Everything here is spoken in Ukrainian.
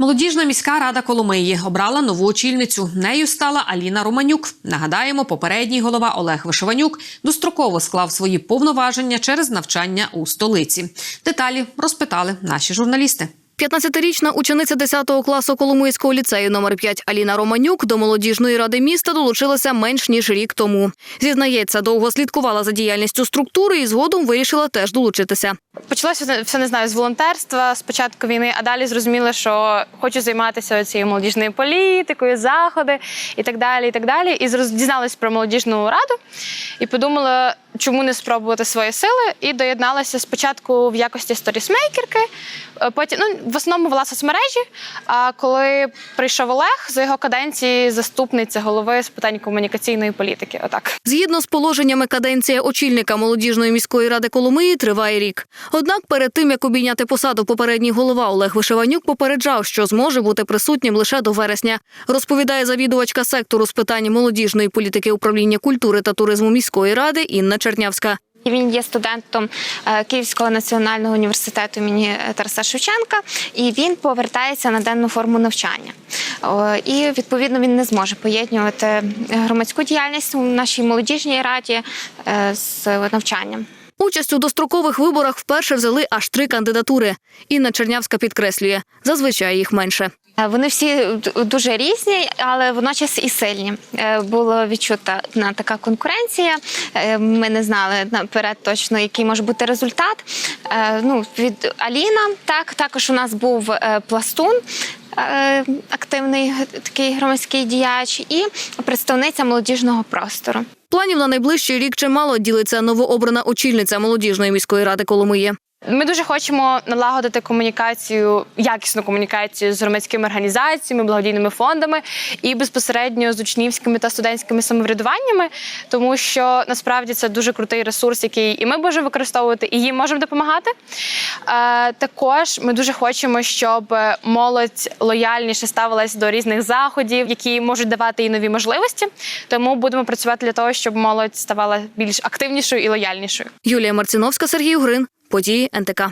Молодіжна міська рада Коломиї обрала нову очільницю. Нею стала Аліна Романюк. Нагадаємо, попередній голова Олег Вишиванюк достроково склав свої повноваження через навчання у столиці. Деталі розпитали наші журналісти. 15-річна учениця 10 класу Коломийського ліцею номер 5 Аліна Романюк до молодіжної ради міста долучилася менш ніж рік тому. Зізнається, довго слідкувала за діяльністю структури і згодом вирішила теж долучитися. Почалося все не знаю з волонтерства з початку війни, а далі зрозуміла, що хочу займатися цією молодіжною політикою, заходи і так далі. І так далі. І дізналась про молодіжну раду і подумала, чому не спробувати свої сили. І доєдналася спочатку в якості сторісмейкерки, е, потім ну в основному вела соцмережі. А коли прийшов Олег за його каденції, заступниця голови з питань комунікаційної політики. Отак. Згідно з положеннями, каденція очільника молодіжної міської ради Коломиї триває рік. Однак, перед тим як обійняти посаду, попередній голова Олег Вишиванюк попереджав, що зможе бути присутнім лише до вересня. Розповідає завідувачка сектору з питань молодіжної політики управління культури та туризму міської ради Інна Чернявська. Він є студентом е, Київського національного університету імені Тараса Шевченка, і він повертається на денну форму навчання. І відповідно він не зможе поєднувати громадську діяльність у нашій молодіжній раді е, з навчанням. Участь у дострокових виборах вперше взяли аж три кандидатури. Інна Чернявська підкреслює, зазвичай їх менше. Е, Вони всі дуже різні, але водночас і сильні. Е, Було відчута на така конкуренція. Е, Ми не знали наперед точно, який може бути результат. Ну, від Аліна, так також у нас був пластун. Активний такий громадський діяч і представниця молодіжного простору. Планів на найближчий рік чимало ділиться новообрана очільниця молодіжної міської ради Коломиї. Ми дуже хочемо налагодити комунікацію, якісну комунікацію з громадськими організаціями, благодійними фондами і безпосередньо з учнівськими та студентськими самоврядуваннями, тому що насправді це дуже крутий ресурс, який і ми можемо використовувати, і їм можемо допомагати. Е, також ми дуже хочемо, щоб молодь лояльніше ставилась до різних заходів, які можуть давати їй нові можливості. Тому будемо працювати для того, щоб молодь ставала більш активнішою і лояльнішою. Юлія Марціновська, Сергій Угрин. Події НТК.